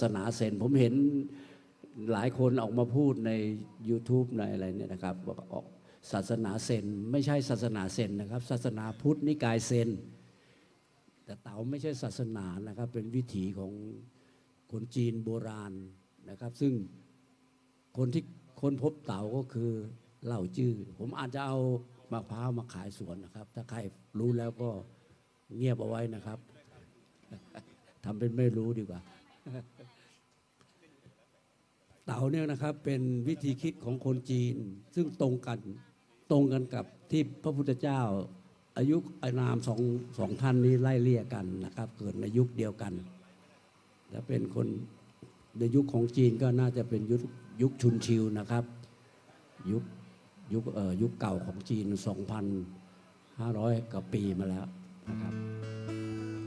ศาสนาเซนผมเห็นหลายคนออกมาพูดใน YouTube ในอะไรเนี่ยนะครับบอกออกศาสนาเซนไม่ใช่ศาสนาเซนนะครับ ศาสนาพุทธนิกายเซน แต่เต๋าไม่ใช่ศาสนานะครับเป็นวิถีของคนจีนโบราณนะครับ ซึ่งคนที่ค้นพบเต๋าก็คือเหล่าจื้อผมอาจจะเอามะพร้าวมาขายสวนนะครับ ถ้าใครรู้แล้วก็เงียบเอาไว้นะครับทำเป็นไม่รู้ดีกว่า เต๋าเนี่ยนะครับเป็นวิธีคิดของคนจีน ซึ่งตรงกันตรงกันกับที่พระพุทธเจ้า อายุอานามสองสองท่านนี้ไล่เลี่ยกันนะครับ เกิดในยุคเดียวกันและเป็นคนในยุคของจีนก็น่าจะเป็นยุคยุคชุนชิวนะครับ ยุคยุคเอ่อยุคเก่าของจีน 2,500กว่าปีมาแล้วนะครับ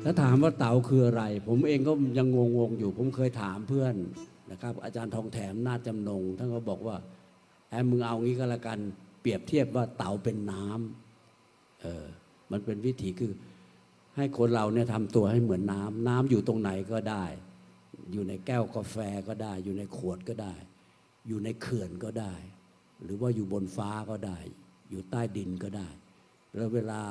แล้วถามว่าเต๋าคืออะไร ผมเองก็ยังงงๆอยู่ ผมเคยถามเพื่อนนะครับ อาจารย์ทองแถมนาจจำนงท่านก็บอกว่าแอมมึงเอางี้ก็แล้วกันเปรียบเทียบว่าเต๋าเป็นน้ำเออมันเป็นวิธีคือให้คนเราเนี่ยทำตัวให้เหมือนน้ำน้ำอยู่ตรงไหนก็ได้ อยู่ในแก้วกาแฟก็ได้ อยู่ในขวดก็ได้ อยู่ในเขื่อนก็ได้ หรือว่าอยู่บนฟ้าก็ได้ อยู่ใต้ดินก็ได้ แล้วเวลา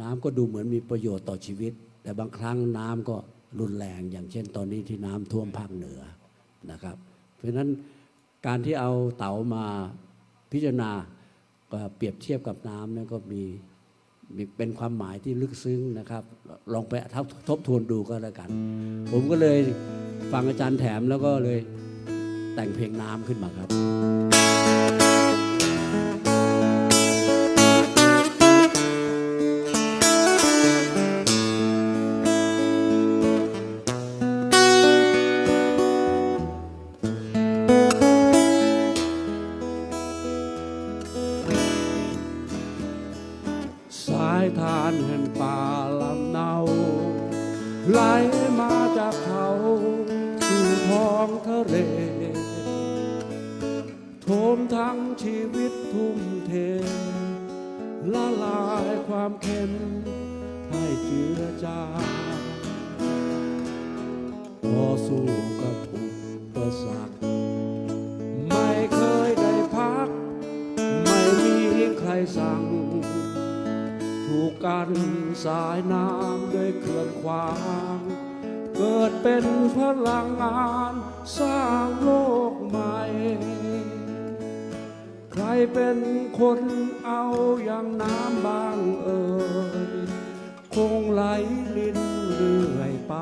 น้ำก็ดูเหมือนมีประโยชน์ต่อชีวิต แต่บางครั้งน้ำก็รุนแรงอย่างเช่นตอนนี้ที่น้ำท่วมภาคเหนือนะครับ เพราะฉะนั้นการที่เอาเต๋ามาพิจารณาก็เปรียบเทียบกับน้ำนั่นก็มีมีเป็นความหมายที่ลึกซึ้งนะครับ ลองไปททบทวนดูก็แล้วกัน ผมก็เลยฟังอาจารย์แถมแล้วก็เลยแต่งเพลงน้ำขึ้นมาครับ ทานแห่งป่าลำเนา ไหลมาจากเขาสู่ท้องทะเลโทมทั้งชีวิตทุ่มเท ละลายความเค็มให้เจือจางพอสู้กับอุปสรรคไม่เคยได้พัก ไม่มีใครสั่ง ถูกกันสายน้ำด้วยเคลื่อนขวาง เกิดเป็นพลังงานสร้างโลกใหม่ ใครเป็นคนเอาอย่างน้ำบางเอ่ยคงไหลลินเรื่อยไป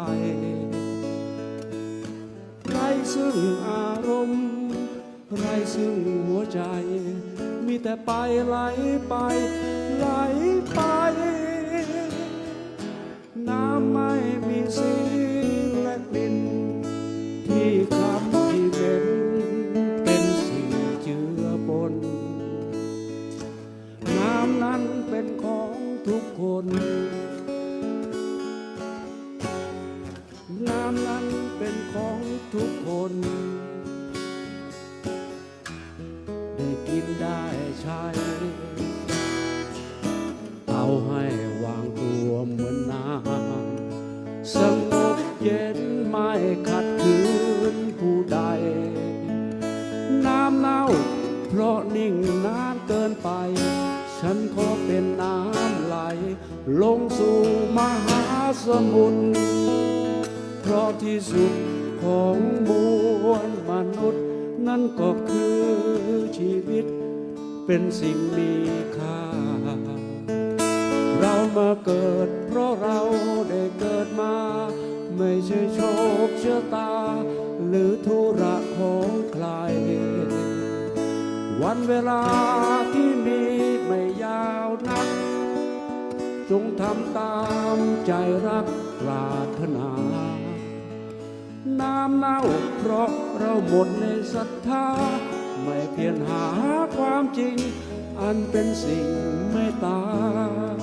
ไรซึ่งอารมณ์ ไรซึ่งหัวใจ มีแต่ไปไหลไป ทุกคน น้ำนั้นเป็นของทุกคน ได้กินได้ใช้ เอาให้วางตัวเหมือนน้ำสงบเย็นไม่ขัดขืนผู้ใด น้ำเน่าเพราะนิ่งนานเกินไป ฉันขอเป็นน้ำไห ลลงสู่มหาสมุทรเพราะที่สุดของมวลมนุษย์ นั่นก็คือชีวิต เป็นสิ่งมีค่า เรามาเกิด เพราะเราได้เกิดมา ไม่ใช่โชคชะตา หรือธุระของใคร วันเวลา จงทำตามใจรักปรารถนา น้ำเน่าเพราะเราหมดในศรัทธา ไม่เพียรหาความจริง อันเป็นสิ่งไม่ตาย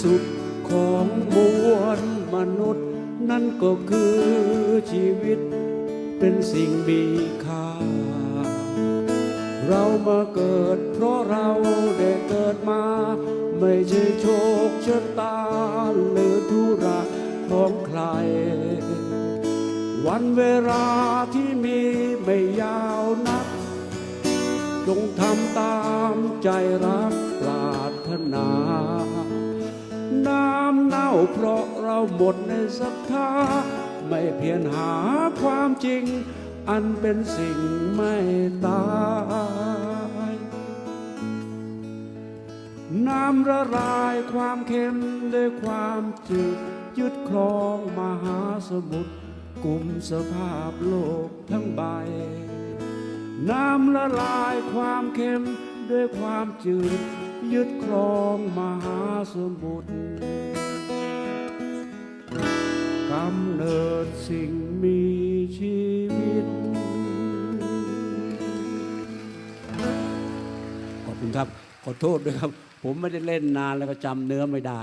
สุดของมวลมนุษย์ นั่นก็คือชีวิตเป็นสิ่งมีค่า เรามาเกิดเพราะเราได้เกิดมา ไม่ใช่โชคชะตาหรือธุระของใคร วันเวลาที่มีไม่ยาวนัก จงทำตามใจรัก เพราะเราหมดในศรัทธา ไม่เพียรหาความจริง อันเป็นสิ่งไม่ตายน้ำละลายความเค็มด้วยความจืดยึดครองมหาสมุทรกลุ่มสภาพโลกทั้งใบ น้ำละลายความเค็มด้วยความจืด ยึดครองมหาสมุทร กำเนิดสิ่งมีชีวิต ขอบคุณครับ ขอโทษด้วยครับ ผมไม่ได้เล่นนานแล้วก็จำเนื้อไม่ได้